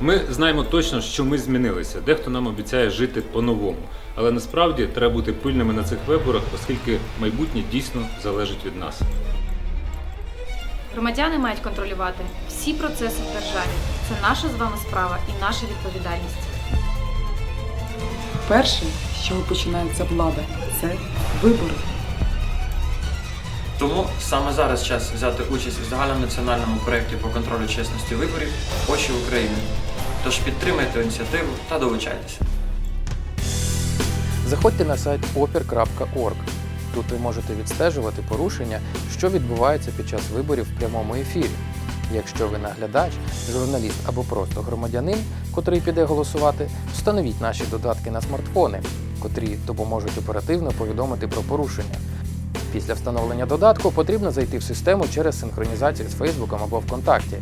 Ми знаємо точно, що ми змінилися. Дехто нам обіцяє жити по-новому. Але насправді треба бути пильними на цих виборах, оскільки майбутнє дійсно залежить від нас. Громадяни мають контролювати всі процеси в державі. Це наша з вами справа і наша відповідальність. Перше, з чого починається влада, це вибори. Саме зараз час взяти участь у загальнонаціональному проєкті по контролю чесності виборів Очі України. Тож підтримайте ініціативу та долучайтеся. Заходьте на сайт opir.org. Тут ви можете відстежувати порушення, що відбувається під час виборів в прямому ефірі. Якщо ви наглядач, журналіст або просто громадянин, котрий піде голосувати, встановіть наші додатки на смартфони, котрі допоможуть оперативно повідомити про порушення. Після встановлення додатку потрібно зайти в систему через синхронізацію з Фейсбуком або ВКонтакті.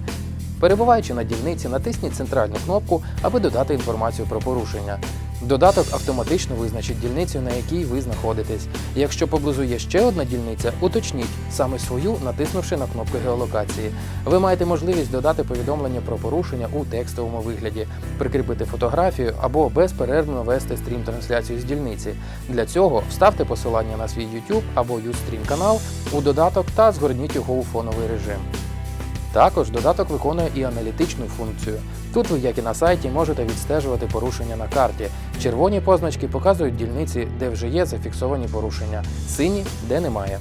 Перебуваючи на дільниці, натисніть центральну кнопку, аби додати інформацію про порушення. Додаток автоматично визначить дільницю, на якій ви знаходитесь. Якщо поблизу є ще одна дільниця, уточніть саме свою, натиснувши на кнопку геолокації. Ви маєте можливість додати повідомлення про порушення у текстовому вигляді, прикріпити фотографію або безперервно вести стрім-трансляцію з дільниці. Для цього вставте посилання на свій YouTube або Ustream канал у додаток та згорніть його у фоновий режим. Також додаток виконує і аналітичну функцію. Тут ви, як і на сайті, можете відстежувати порушення на карті. Червоні позначки показують дільниці, де вже є зафіксовані порушення, сині, де немає.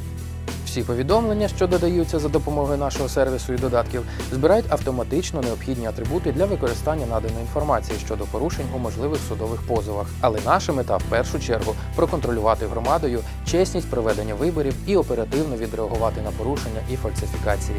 Всі повідомлення, що додаються за допомогою нашого сервісу і додатків, збирають автоматично необхідні атрибути для використання наданої інформації щодо порушень у можливих судових позовах. Але наша мета в першу чергу проконтролювати громадою чесність проведення виборів і оперативно відреагувати на порушення і фальсифікації.